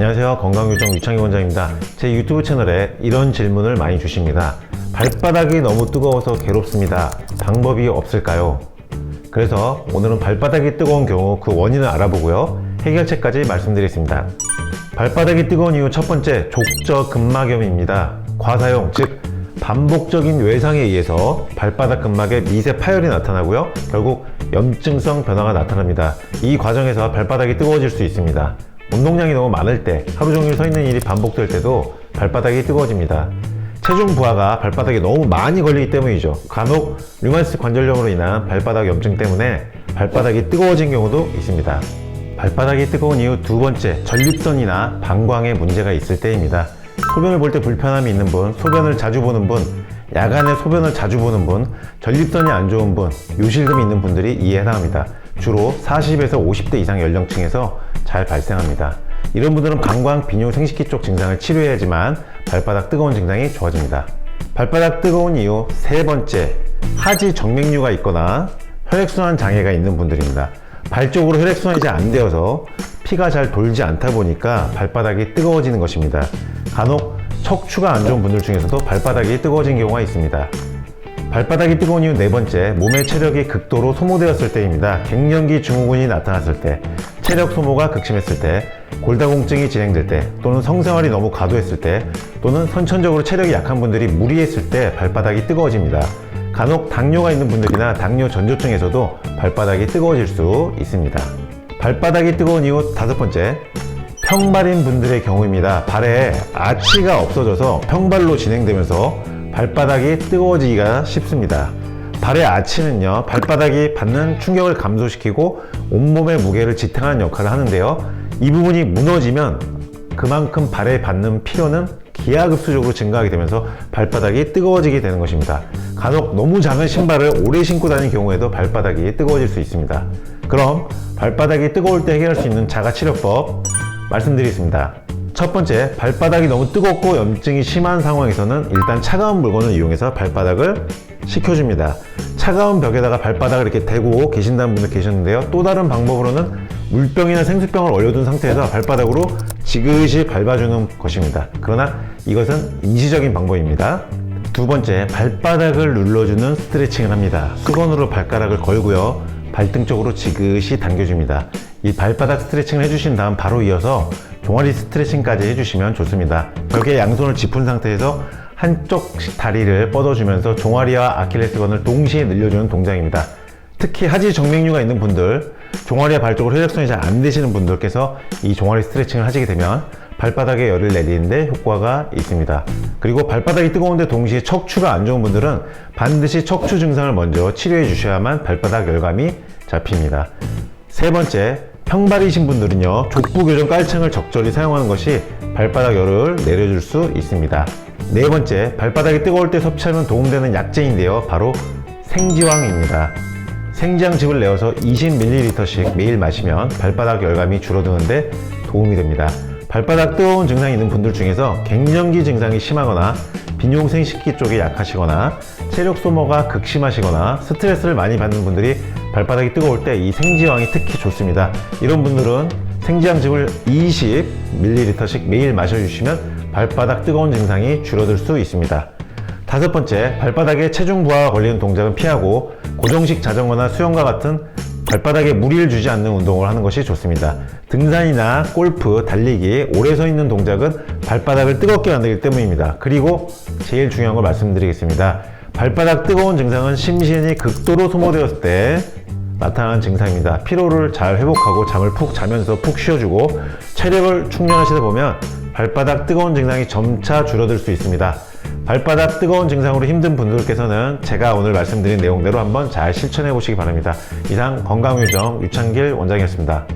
안녕하세요. 건강유정 유창희 원장입니다. 제 유튜브 채널에 이런 질문을 많이 주십니다. 발바닥이 너무 뜨거워서 괴롭습니다. 방법이 없을까요? 그래서 오늘은 발바닥이 뜨거운 경우 그 원인을 알아보고요. 해결책까지 말씀드리겠습니다. 발바닥이 뜨거운 이유 첫 번째, 족저근막염입니다. 과사용, 즉 반복적인 외상에 의해서 발바닥 근막에 미세 파열이 나타나고요. 결국 염증성 변화가 나타납니다. 이 과정에서 발바닥이 뜨거워질 수 있습니다. 운동량이 너무 많을 때, 하루 종일 서 있는 일이 반복될 때도 발바닥이 뜨거워집니다. 체중 부하가 발바닥에 너무 많이 걸리기 때문이죠. 간혹 류마티스 관절염으로 인한 발바닥 염증 때문에 발바닥이 뜨거워진 경우도 있습니다. 발바닥이 뜨거운 이유 두 번째, 전립선이나 방광에 문제가 있을 때입니다. 소변을 볼 때 불편함이 있는 분, 소변을 자주 보는 분, 야간에 소변을 자주 보는 분, 전립선이 안 좋은 분, 요실금이 있는 분들이 이에 해당합니다. 주로 40에서 50대 이상 연령층에서 잘 발생합니다. 이런 분들은 방광, 비뇨, 생식기 쪽 증상을 치료해야지만 발바닥 뜨거운 증상이 좋아집니다. 발바닥 뜨거운 이유 세 번째, 하지 정맥류가 있거나 혈액순환 장애가 있는 분들입니다. 발 쪽으로 혈액순환이 잘 안 되어서 피가 잘 돌지 않다 보니까 발바닥이 뜨거워지는 것입니다. 간혹 척추가 안 좋은 분들 중에서도 발바닥이 뜨거워진 경우가 있습니다. 발바닥이 뜨거운 이유 네 번째, 몸의 체력이 극도로 소모되었을 때입니다. 갱년기 증후군이 나타났을 때, 체력 소모가 극심했을 때, 골다공증이 진행될 때, 또는 성생활이 너무 과도했을 때, 또는 선천적으로 체력이 약한 분들이 무리했을 때 발바닥이 뜨거워집니다. 간혹 당뇨가 있는 분들이나 당뇨 전조증에서도 발바닥이 뜨거워질 수 있습니다. 발바닥이 뜨거운 이유 다섯 번째, 평발인 분들의 경우입니다. 발에 아치가 없어져서 평발로 진행되면서 발바닥이 뜨거워지기가 쉽습니다. 발의 아치는요, 발바닥이 받는 충격을 감소시키고 온몸의 무게를 지탱하는 역할을 하는데요. 이 부분이 무너지면 그만큼 발에 받는 피로는 기하급수적으로 증가하게 되면서 발바닥이 뜨거워지게 되는 것입니다. 간혹 너무 작은 신발을 오래 신고 다니는 경우에도 발바닥이 뜨거워질 수 있습니다. 그럼 발바닥이 뜨거울 때 해결할 수 있는 자가 치료법 말씀드리겠습니다. 첫 번째, 발바닥이 너무 뜨겁고 염증이 심한 상황에서는 일단 차가운 물건을 이용해서 발바닥을 식혀줍니다. 차가운 벽에다가 발바닥을 이렇게 대고 계신다는 분들 계셨는데요. 또 다른 방법으로는 물병이나 생수병을 얼려둔 상태에서 발바닥으로 지그시 밟아주는 것입니다. 그러나 이것은 임시적인 방법입니다. 두 번째, 발바닥을 눌러주는 스트레칭을 합니다. 수건으로 발가락을 걸고요. 발등 쪽으로 지그시 당겨줍니다. 이 발바닥 스트레칭을 해주신 다음 바로 이어서 종아리 스트레칭까지 해주시면 좋습니다. 벽에 양손을 짚은 상태에서 한쪽 다리를 뻗어주면서 종아리와 아킬레스건을 동시에 늘려주는 동작입니다. 특히 하지 정맥류가 있는 분들, 종아리와 발 쪽으로 혈액순환이 잘 안 되시는 분들께서 이 종아리 스트레칭을 하시게 되면 발바닥에 열을 내리는데 효과가 있습니다. 그리고 발바닥이 뜨거운데 동시에 척추가 안 좋은 분들은 반드시 척추 증상을 먼저 치료해 주셔야만 발바닥 열감이 잡힙니다. 세 번째, 평발이신 분들은요, 족부 교정 깔층을 적절히 사용하는 것이 발바닥 열을 내려줄 수 있습니다. 네 번째, 발바닥이 뜨거울 때 섭취하면 도움되는 약재인데요. 바로 생지황입니다. 생지황즙을 내어서 20ml씩 매일 마시면 발바닥 열감이 줄어드는데 도움이 됩니다. 발바닥 뜨거운 증상이 있는 분들 중에서 갱년기 증상이 심하거나 빈용생 식기 쪽이 약하시거나 체력 소모가 극심하시거나 스트레스를 많이 받는 분들이 발바닥이 뜨거울 때 이 생지황이 특히 좋습니다. 이런 분들은 생지황즙을 20ml씩 매일 마셔주시면 발바닥 뜨거운 증상이 줄어들 수 있습니다. 다섯 번째, 발바닥에 체중 부하가 걸리는 동작은 피하고 고정식 자전거나 수영과 같은 발바닥에 무리를 주지 않는 운동을 하는 것이 좋습니다. 등산이나 골프, 달리기, 오래 서 있는 동작은 발바닥을 뜨겁게 만들기 때문입니다. 그리고 제일 중요한 걸 말씀드리겠습니다. 발바닥 뜨거운 증상은 심신이 극도로 소모되었을 때 나타나는 증상입니다. 피로를 잘 회복하고 잠을 푹 자면서 푹 쉬어주고 체력을 충전하시다 보면 발바닥 뜨거운 증상이 점차 줄어들 수 있습니다. 발바닥 뜨거운 증상으로 힘든 분들께서는 제가 오늘 말씀드린 내용대로 한번 잘 실천해 보시기 바랍니다. 이상 건강유정 유창길 원장이었습니다.